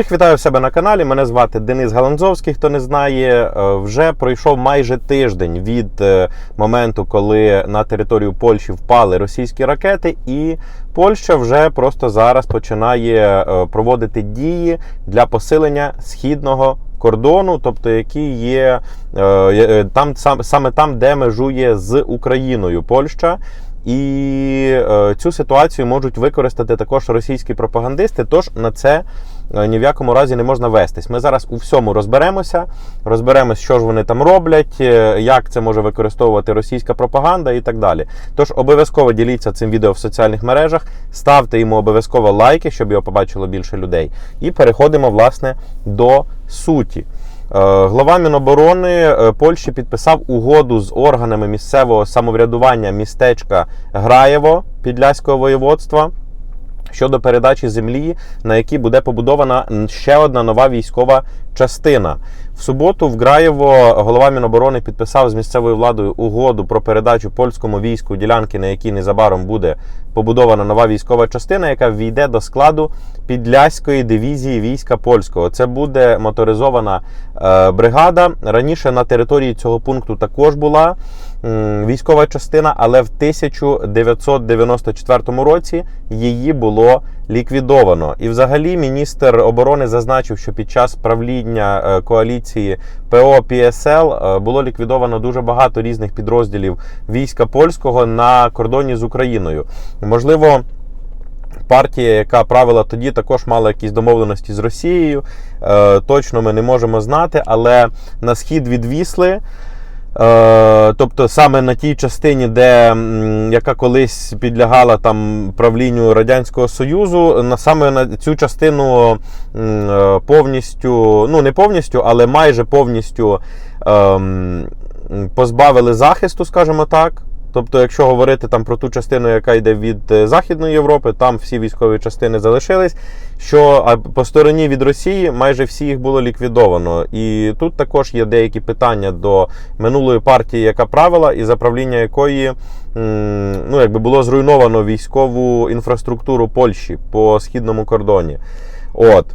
Всіх вітаю в себе на каналі. Мене звати Денис Галанзовський. Хто не знає, Е, вже пройшов майже тиждень від е, моменту, коли на територію Польщі впали російські ракети, і Польща вже просто зараз починає е, проводити дії для посилення східного кордону, тобто які є там сам- саме там, де межує з Україною Польща. І цю ситуацію можуть використати також російські пропагандисти. Тож на це ні в якому разі не можна вестись. Ми зараз у всьому розберемося, розберемось, що ж вони там роблять, е, як це може використовувати російська пропаганда і так далі. Тож обов'язково діліться цим відео в соціальних мережах, ставте йому обов'язково лайки, щоб його побачило більше людей. І переходимо власне до суті. Е, Глава Міноборони е, Польщі підписав угоду з органами місцевого самоврядування містечка Граєво Підляського воєводства щодо передачі землі, на якій буде побудована ще одна нова військова частина. В суботу в Граєво голова Міноборони підписав з місцевою владою угоду про передачу польському війську ділянки, на якій незабаром буде побудована нова військова частина, яка ввійде до складу Підляської дивізії війська польського. Це буде моторизована е, бригада. Раніше на території цього пункту також була військова частина, але в 1994 році її було ліквідовано. І, взагалі, міністр оборони зазначив, що під час правління е, коаліції ПО ПСЛ е, було ліквідовано дуже багато різних підрозділів війська польського на кордоні з Україною. Можливо. Партія, яка правила тоді, також мала якісь домовленості з Росією. Е, точно ми не можемо знати, але на схід від Вісли. Е, тобто саме на тій частині, де яка колись підлягала там правлінню Радянського Союзу, на саме на цю частину е, повністю, ну не повністю, але майже повністю ем, позбавили захисту, скажімо так. Тобто, якщо говорити там про ту частину, яка йде від е, Західної Європи, там всі військові частини залишились. Що а по стороні від Росії майже всі їх було ліквідовано. І тут також є деякі питання до минулої партії, яка правила, і за правління якої ну, якби було зруйновано військову інфраструктуру Польщі по східному кордоні. От.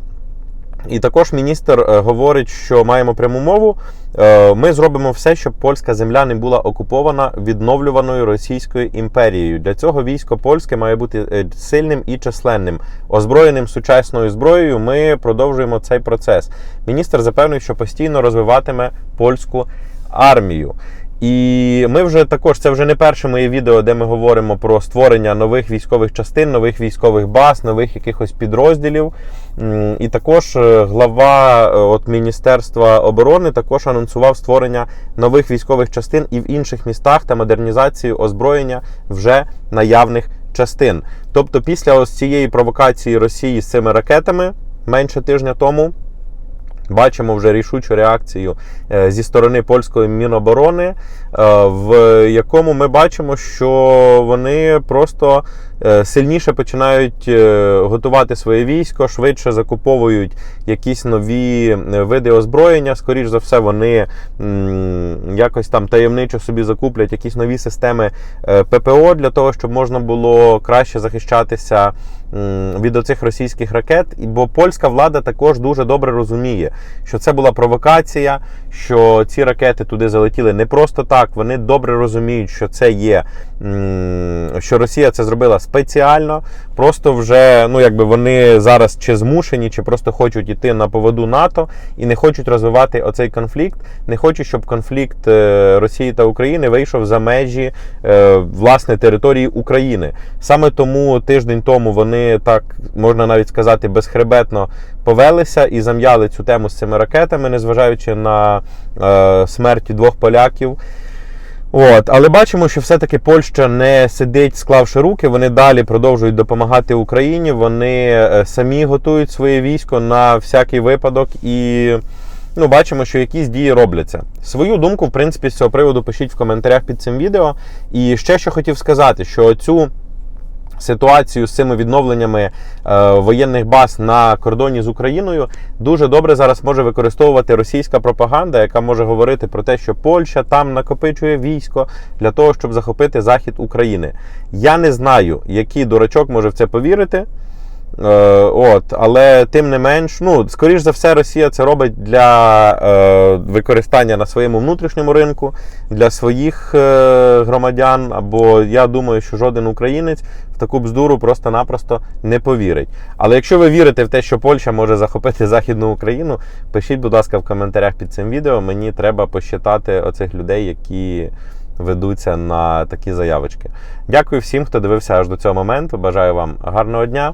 І також міністр е, говорить, що маємо пряму мову. Е, Ми зробимо все, щоб польська земля не була окупована відновлюваною Російською імперією. Для цього військо польське має бути е, сильним і численним, озброєним сучасною зброєю. Ми продовжуємо цей процес. Міністр запевнив, що постійно розвиватиме польську армію. І ми вже також це вже не перше моє відео, де ми говоримо про створення нових військових частин, нових військових баз, нових якихось підрозділів. І також е, глава е, от Міністерства оборони також анонсував створення нових військових частин і в інших містах та модернізацію озброєння вже наявних частин. Тобто, після ось цієї провокації Росії з цими ракетами менше тижня тому. Бачимо вже рішучу реакцію е, зі сторони польської міноборони, е, в якому ми бачимо, що вони просто сильніше починають е, готувати своє військо, швидше закуповують якісь нові е, види озброєння. Скоріш за все, вони якось там таємничо собі закуплять якісь нові системи е, ППО для того, щоб можна було краще захищатися від оцих російських ракет. Бо польська влада також дуже добре розуміє, що це була провокація, що ці ракети туди залетіли не просто так. Вони добре розуміють, що це є, що Росія це зробила спеціально. Просто вже ну якби вони зараз чи змушені, чи просто хочуть іти на поводу НАТО і не хочуть розвивати оцей конфлікт. Не хочуть, щоб конфлікт е, Росії та України вийшов за межі е, власне території України. Саме тому тиждень тому вони так можна навіть сказати безхребетно повелися і зам'яли цю тему з цими ракетами, незважаючи на е, смерті двох поляків. От, але бачимо, що все-таки Польща не сидить, склавши руки. Вони далі продовжують допомагати Україні. Вони е, самі готують своє військо на всякий випадок і. Ну, бачимо, що якісь дії робляться. Свою думку, в принципі, з цього приводу пишіть в коментарях під цим відео. І ще що хотів сказати, що цю ситуацію з цими відновленнями е, воєнних баз на кордоні з Україною дуже добре зараз може використовувати російська пропаганда, яка може говорити про те, що Польща там накопичує військо для того, щоб захопити захід України. Я не знаю, який дурачок може в це повірити. Е, от, але тим не менш, ну, скоріш за все, Росія це робить для е, використання на своєму внутрішньому ринку, для своїх е, громадян. Або я думаю, що жоден українець в таку бздуру просто-напросто не повірить. Але якщо ви вірите в те, що Польща може захопити Західну Україну, пишіть, будь ласка, в коментарях під цим відео. Мені треба посчитати оцих людей, які ведуться на такі заявочки. Дякую всім, хто дивився аж до цього моменту. Бажаю вам гарного дня